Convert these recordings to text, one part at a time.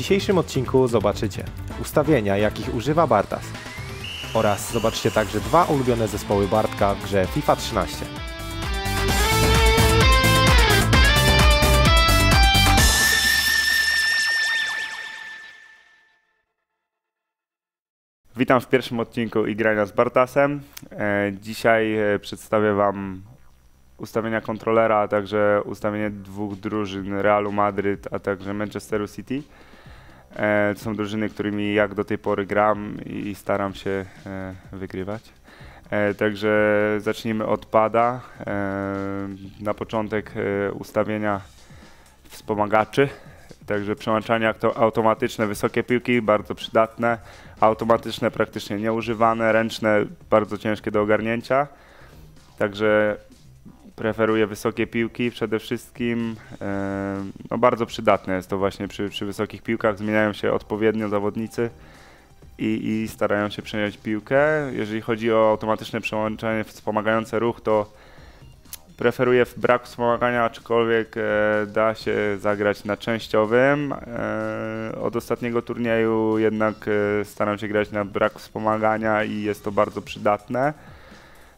dzisiejszym odcinku zobaczycie ustawienia, jakich używa Bartas oraz zobaczycie także dwa ulubione zespoły Bartka w grze FIFA 13. Witam w pierwszym odcinku Igrania z Bartasem. E, dzisiaj e, przedstawię Wam ustawienia kontrolera, a także ustawienie dwóch drużyn Realu Madryt, a także Manchesteru City. E, to są drużyny, którymi jak do tej pory gram i staram się wygrywać. Także zacznijmy od pada. Na początek ustawienia wspomagaczy. Także przełączania automatyczne, wysokie piłki, bardzo przydatne, automatyczne praktycznie nieużywane, ręczne bardzo ciężkie do ogarnięcia. Także preferuję wysokie piłki przede wszystkim. No bardzo przydatne jest to właśnie przy, przy wysokich piłkach. Zmieniają się odpowiednio zawodnicy i, i starają się przejąć piłkę. Jeżeli chodzi o automatyczne przełączanie wspomagające ruch, to preferuję w braku wspomagania, aczkolwiek e, da się zagrać na częściowym. E, od ostatniego turnieju jednak e, staram się grać na brak wspomagania i jest to bardzo przydatne.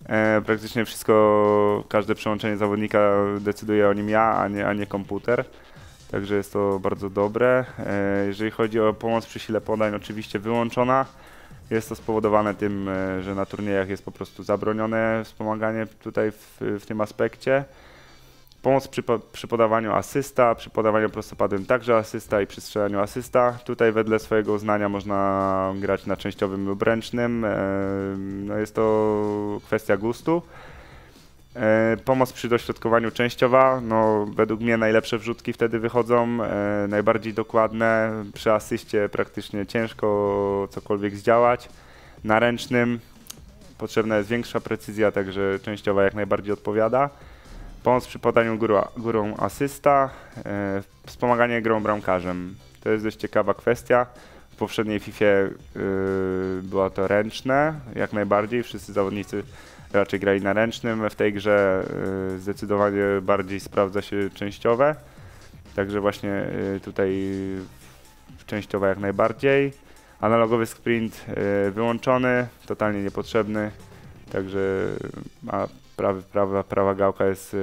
E, praktycznie wszystko, każde przełączenie zawodnika decyduje o nim ja, a nie, a nie komputer. Także jest to bardzo dobre. E, jeżeli chodzi o pomoc przy sile podań, oczywiście wyłączona. Jest to spowodowane tym, e, że na turniejach jest po prostu zabronione wspomaganie tutaj w, w tym aspekcie. Pomoc przy, przy, podawaniu asysta, przy podawaniu prostopadłym także asysta i przy strzelaniu asysta. Tutaj wedle swojego uznania można grać na częściowym lub ręcznym. E, no jest to kwestia gustu. E, pomoc przy dośrodkowaniu częściowa, no według mnie najlepsze wrzutki wtedy wychodzą, e, najbardziej dokładne, przy asyście praktycznie ciężko cokolwiek zdziałać. Na ręcznym potrzebna jest większa precyzja, także częściowa jak najbardziej odpowiada. Pomoc przy podaniu górą, górą asysta, e, wspomaganie grą bramkarzem. To jest dość ciekawa kwestia. W poprzedniej FIFA była to ręczne, jak najbardziej. Wszyscy zawodnicy raczej grali na ręcznym. W tej grze y, zdecydowanie bardziej sprawdza się częściowe. Także właśnie y, tutaj częściowe jak najbardziej. Analogowy sprint y, wyłączony, totalnie niepotrzebny. Także a prawy, prawa, prawa gałka jest,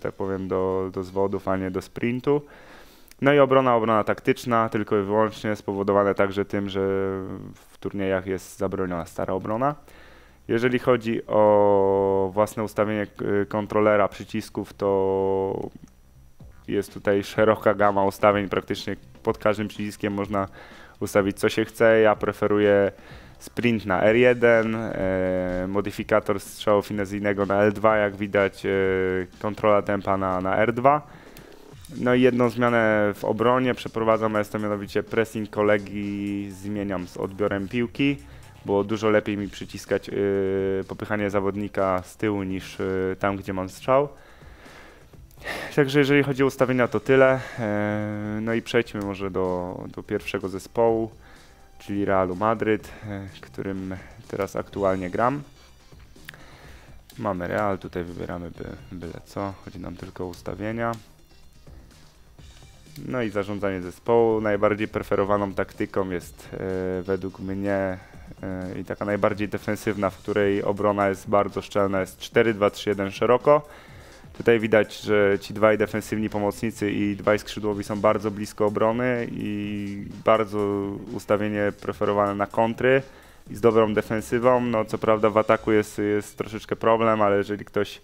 tak powiem, do, do zwodów, a nie do sprintu. No i obrona, obrona taktyczna, tylko i wyłącznie spowodowane także tym, że w turniejach jest zabroniona stara obrona. Jeżeli chodzi o własne ustawienie kontrolera przycisków, to jest tutaj szeroka gama ustawień, praktycznie pod każdym przyciskiem można ustawić co się chce. Ja preferuję sprint na R1, e, modyfikator strzału finezyjnego na L2, jak widać e, kontrola tempa na, na R2. No i jedną zmianę w obronie przeprowadzam, jest to mianowicie pressing kolegi zmieniam z odbiorem piłki było dużo lepiej mi przyciskać yy, popychanie zawodnika z tyłu niż yy, tam, gdzie mam strzał. Także jeżeli chodzi o ustawienia to tyle. Yy, no i przejdźmy może do, do pierwszego zespołu, czyli Realu Madryt, yy, którym teraz aktualnie gram. Mamy Real, tutaj wybieramy by, byle co, chodzi nam tylko o ustawienia. No i zarządzanie zespołu. Najbardziej preferowaną taktyką jest yy, według mnie i taka najbardziej defensywna, w której obrona jest bardzo szczelna, jest 4-2-3-1 szeroko. Tutaj widać, że ci dwaj defensywni pomocnicy i dwaj skrzydłowi są bardzo blisko obrony i bardzo ustawienie preferowane na kontry i z dobrą defensywą. No co prawda w ataku jest, jest troszeczkę problem, ale jeżeli ktoś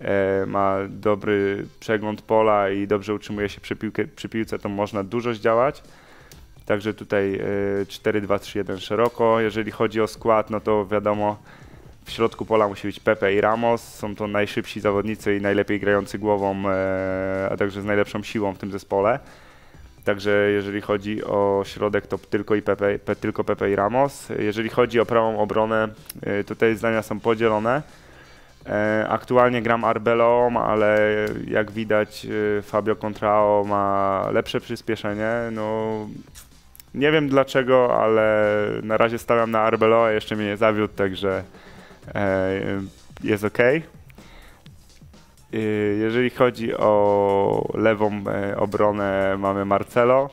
e, ma dobry przegląd pola i dobrze utrzymuje się przy, piłkę, przy piłce, to można dużo zdziałać. Także tutaj 4-2-3-1 e, szeroko. Jeżeli chodzi o skład, no to wiadomo, w środku pola musi być Pepe i Ramos. Są to najszybsi zawodnicy i najlepiej grający głową, e, a także z najlepszą siłą w tym zespole. Także jeżeli chodzi o środek, to tylko, i Pepe, tylko Pepe i Ramos. Jeżeli chodzi o prawą obronę, e, tutaj zdania są podzielone. Aktualnie gram Arbeloą, ale jak widać Fabio Contrao ma lepsze przyspieszenie. No, nie wiem dlaczego, ale na razie stawiam na Arbeloa, jeszcze mnie nie zawiódł, także e, jest ok. E, jeżeli chodzi o lewą e, obronę, mamy Marcelo.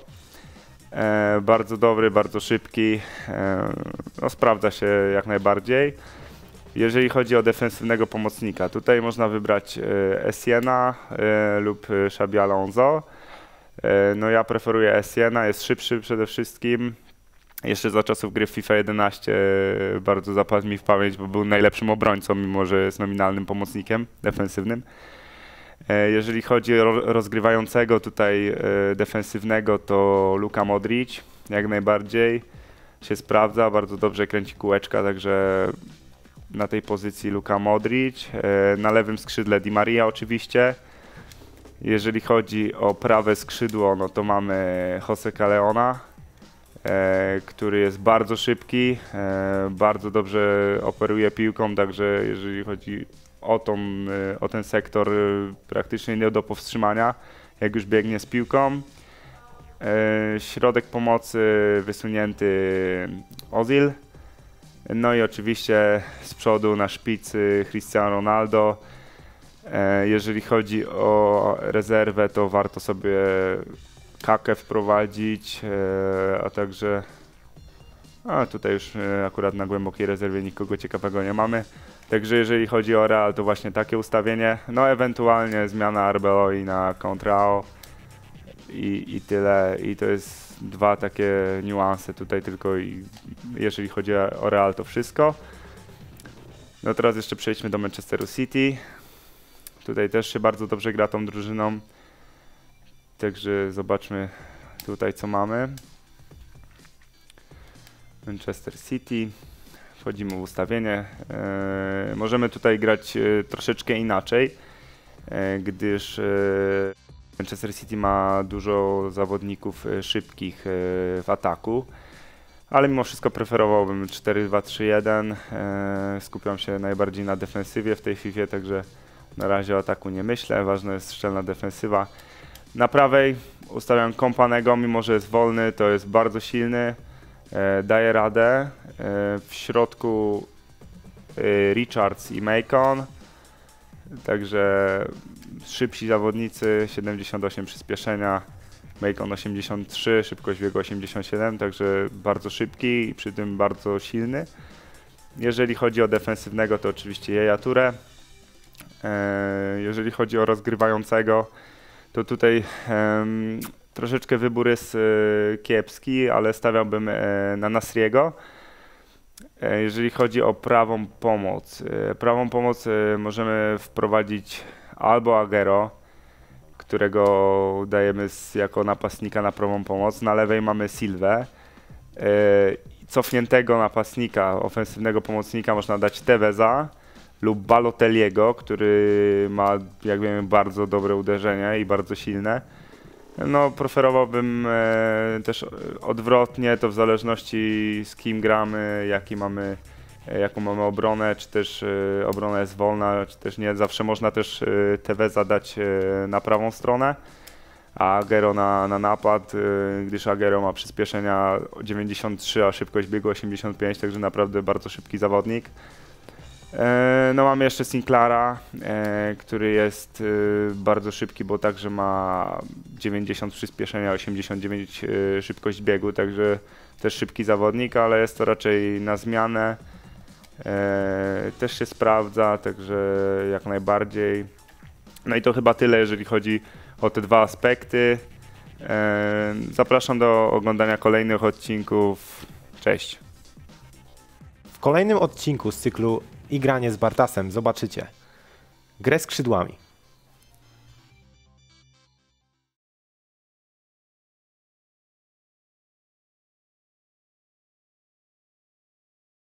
E, bardzo dobry, bardzo szybki. E, no, sprawdza się jak najbardziej. Jeżeli chodzi o defensywnego pomocnika, tutaj można wybrać e, Essiena e, lub e, Xabi Alonso. E, no ja preferuję Essiena, jest szybszy przede wszystkim. Jeszcze za czasów gry FIFA 11 e, bardzo zapadł mi w pamięć, bo był najlepszym obrońcą, mimo że jest nominalnym pomocnikiem defensywnym. E, Jeżeli chodzi o ro- rozgrywającego tutaj e, defensywnego, to Luka Modric jak najbardziej się sprawdza, bardzo dobrze kręci kółeczka, także na tej pozycji Luka Modric. Na lewym skrzydle Di Maria oczywiście. Jeżeli chodzi o prawe skrzydło, no to mamy Jose Caleona, który jest bardzo szybki, e, bardzo dobrze operuje piłką, także jeżeli chodzi o, tą, e, o ten sektor, e, praktycznie nie do powstrzymania, jak już biegnie z piłką. E, Środek pomocy wysunięty Ozil. No i oczywiście z przodu na szpicy Cristiano Ronaldo. E, Jeżeli chodzi o rezerwę, to warto sobie Kakę wprowadzić, e, a także a tutaj już e, akurat na głębokiej rezerwie nikogo ciekawego nie mamy. Także jeżeli chodzi o Real, to właśnie takie ustawienie. No ewentualnie zmiana Arbeloi na Contrao i, i tyle. I to jest dwa takie niuanse tutaj tylko i jeżeli chodzi o Real to wszystko. No teraz jeszcze przejdźmy do Manchesteru City. Tutaj też się bardzo dobrze gra tą drużyną. Także zobaczmy tutaj co mamy. Manchester City. Wchodzimy w ustawienie. E, możemy tutaj grać e, troszeczkę inaczej, e, gdyż e, Manchester City ma dużo zawodników e, szybkich e, w ataku. Ale mimo wszystko preferowałbym 4-2-3-1. E, skupiam się najbardziej na defensywie w tej FIFA, także na razie o ataku nie myślę. Ważna jest szczelna defensywa. Na prawej ustawiam kompanego, mimo że jest wolny, to jest bardzo silny. E, daje radę. E, w środku e, Richards i Macon. Także szybsi zawodnicy, 78 przyspieszenia, Macon 83, szybkość biegu 87, także bardzo szybki i przy tym bardzo silny. Jeżeli chodzi o defensywnego, to oczywiście Jeja Touré. E, Jeżeli chodzi o rozgrywającego, to tutaj em, troszeczkę wybór jest e, kiepski, ale stawiałbym e, na Nasriego. E, Jeżeli chodzi o prawą pomoc, prawą pomoc możemy wprowadzić albo Agero, którego dajemy jako napastnika na prawą pomoc. Na lewej mamy Silwę. Cofniętego napastnika, ofensywnego pomocnika można dać Teveza lub Balotelliego, który ma, jak wiemy, bardzo dobre uderzenie i bardzo silne. No, preferowałbym e, też odwrotnie, to w zależności z kim gramy, jaki mamy, e, jaką mamy obronę, czy też e, obrona jest wolna, czy też nie. Zawsze można też e, TV zadać e, na prawą stronę, a Agero na, na napad, e, gdyż Agero ma przyspieszenia 93, a szybkość biegu 85, także naprawdę bardzo szybki zawodnik. E, No mamy jeszcze Sinclaira, e, który jest e, bardzo szybki, bo także ma 90 przyspieszenia, 89 e, szybkość biegu, także też szybki zawodnik, ale jest to raczej na zmianę. Też się sprawdza, także jak najbardziej. No i to chyba tyle, jeżeli chodzi o te dwa aspekty. Zapraszam do oglądania kolejnych odcinków. Cześć. W kolejnym odcinku z cyklu Igranie z Bartasem zobaczycie grę skrzydłami.